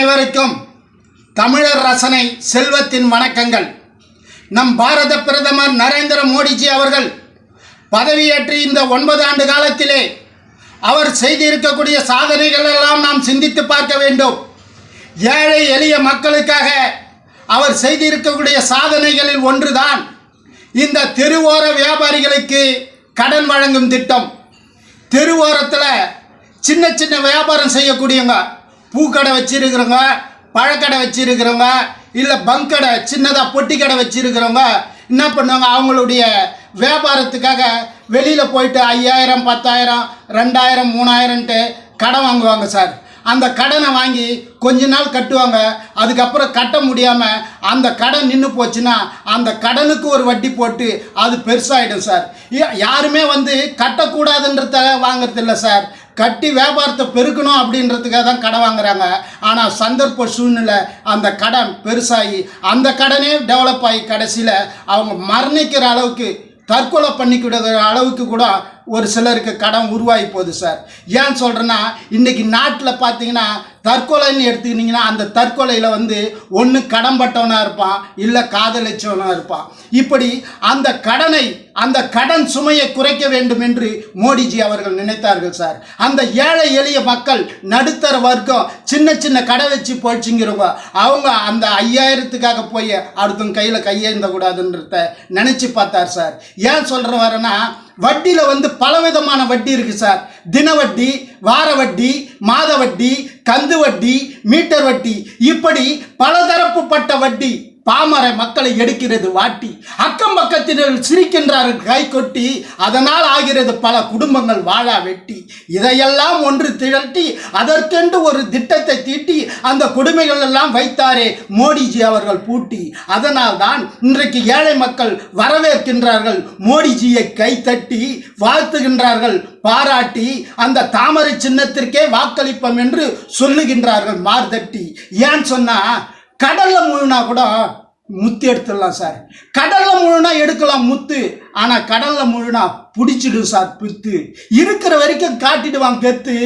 அனைவருக்கும் தமிழர் ரசனை செல்வத்தின் வணக்கங்கள். நம் பாரத பிரதமர் நரேந்திர மோடிஜி அவர்கள் பதவியேற்று இந்த ஒன்பது ஆண்டு காலத்திலே அவர் செய்திருக்கக்கூடிய சாதனைகள் எல்லாம் நாம் சிந்தித்து பார்க்க வேண்டும். ஏழை எளிய மக்களுக்காக அவர் செய்திருக்கக்கூடிய சாதனைகளில் ஒன்றுதான் இந்த தெருவோர வியாபாரிகளுக்கு கடன் வழங்கும் திட்டம். தெருவோரத்தில் சின்ன சின்ன வியாபாரம் செய்யக்கூடியவங்க பூக்கடை வச்சிருக்கிறவங்க பழக்கடை வச்சுருக்கிறவங்க இல்லை பங்க் கடை சின்னதாக பொட்டி கடை வச்சுருக்கிறவங்க என்ன பண்ணுவாங்க? அவங்களுடைய வியாபாரத்துக்காக வெளியில் போயிட்டு ஐயாயிரம் பத்தாயிரம் ரெண்டாயிரம் மூணாயிரம்ன்ட்டு கடன் வாங்குவாங்க சார். அந்த கடனை வாங்கி கொஞ்ச நாள் கட்டுவாங்க. அதுக்கப்புறம் கட்ட முடியாமல் அந்த கடன் நின்று போச்சுன்னா அந்த கடனுக்கு ஒரு வட்டி போட்டு அது பெருசாகிடும் சார். யாருமே வந்து கட்டக்கூடாதுன்றத வாங்குறதில்ல சார். கட்டி வியாபாரத்தை பெருக்கணும் அப்படின்றதுக்காக தான் கடன் வாங்குறாங்க. ஆனால் சந்தர்ப்ப சூழ்நிலை அந்த கடன் பெருசாகி அந்த கடனே டெவலப் ஆகி கடைசியில் அவங்க மரணிக்கிற அளவுக்கு தற்கொலை பண்ணிக்கிடுற அளவுக்கு கூட ஒரு சிலருக்கு கடன் உருவாகி போகுது சார். ஏன் சொல்கிறேன்னா இன்றைக்கி நாட்டில் பார்த்தீங்கன்னா தற்கொலைன்னு எடுத்துக்கிட்டிங்கன்னா அந்த தற்கொலையில் வந்து ஒன்று கடன்பட்டவனாக இருப்பான் இல்லை காதலிச்சவனாக இருப்பான். இப்படி அந்த கடனை அந்த கடன் சுமையை குறைக்க வேண்டும் என்று மோடிஜி அவர்கள் நினைத்தார்கள் சார். அந்த ஏழை எளிய மக்கள் நடுத்தர வர்க்கம் சின்ன சின்ன கடை வச்சு போச்சுங்கிறவங்க அவங்க அந்த ஐயாயிரத்துக்காக போய் அடுத்தவங்க கையில் கையேந்த கூடாதுன்றத நினச்சி பார்த்தார் சார். ஏன் சொல்கிற வரேன்னா வட்டியில் வந்து பலவிதமான வட்டி இருக்குது சார். தின வட்டி வார வட்டி மாத வட்டி கந்து வட்டி மீட்டர் வட்டி இப்படி பலதரப்புப்பட்ட வட்டி பாமர மக்களை எடுக்கிறது வாட்டி. அக்கம் பக்கத்தினர் சிரிக்கின்றார்கள் கை கொட்டி. அதனால் ஆகிறது பல குடும்பங்கள் வாழா வெட்டி. இதையெல்லாம் ஒன்று திரட்டி அதற்கென்று ஒரு திட்டத்தை தீட்டி அந்த கொடுமைகள் எல்லாம் வைத்தாரே மோடிஜி அவர்கள் பூட்டி. அதனால் தான் இன்றைக்கு ஏழை மக்கள் வரவேற்கின்றார்கள். மோடிஜியை கைத்தட்டி வாழ்த்துகின்றார்கள். பாராட்டி அந்த தாமரை சின்னத்திற்கே வாக்களிப்போம் என்று சொல்லுகின்றார்கள் மார்தட்டி. ஏன் சொன்னா கடலில் முழுனா கூட முத்து எடுத்துடலாம் சார். கடலில் முழுனா எடுக்கலாம் முத்து. ஆனால் கடலில் முழுனா பிடிச்சிடும் சார் பித்து. இருக்கிற வரைக்கும் காட்டிடுவான் கெத்து.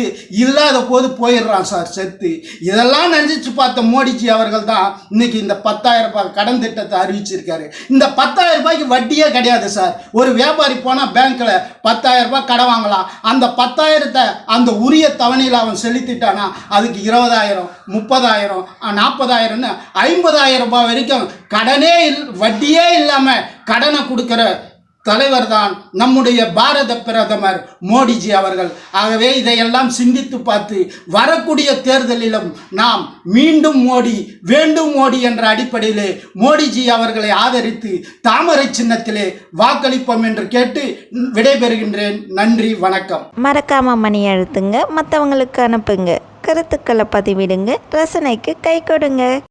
இல்லாத போது போயிடுறான் சார் செத்து. இதெல்லாம் நினச்சிச்சு பார்த்த மோடிஜி அவர்கள் தான் இன்னைக்கு இந்த பத்தாயிரம் ரூபாய் கடன் திட்டத்தை அறிவிச்சிருக்காரு. இந்த பத்தாயிரம் ரூபாய்க்கு வட்டியே கிடையாது சார். ஒரு வியாபாரி போனால் பேங்க்கில் பத்தாயிரம் ரூபாய் கடன் வாங்கலாம். அந்த பத்தாயிரத்தை அந்த உரிய தவணையில் அவன் செலுத்திட்டானா? அதுக்கு இருபதாயிரம் முப்பதாயிரம் நாற்பதாயிரம்னு ஐம்பதாயிரம் ரூபாய் வரைக்கும் கடனே இல் வட்டியே இல்லாமல் கடனை கொடுக்குற தலைவர் தான் நம்முடைய பாரத பிரதமர் மோடிஜி அவர்கள். ஆகவே இதையெல்லாம் சிந்தித்து பார்த்து வரக்கூடிய தேர்தலிலும் நாம் மீண்டும் மோடி வேண்டும் மோடி என்ற அடிப்படையிலே மோடிஜி அவர்களை ஆதரித்து தாமரை சின்னத்திலே வாக்களிப்போம் என்று கேட்டு விடைபெறுகின்றேன். நன்றி வணக்கம். மறக்காம மணி அழுத்துங்க மற்றவங்களுக்கு அனுப்புங்க. கருத்துக்களை பதிவிடுங்க ரசனைக்கு கை கொடுங்க.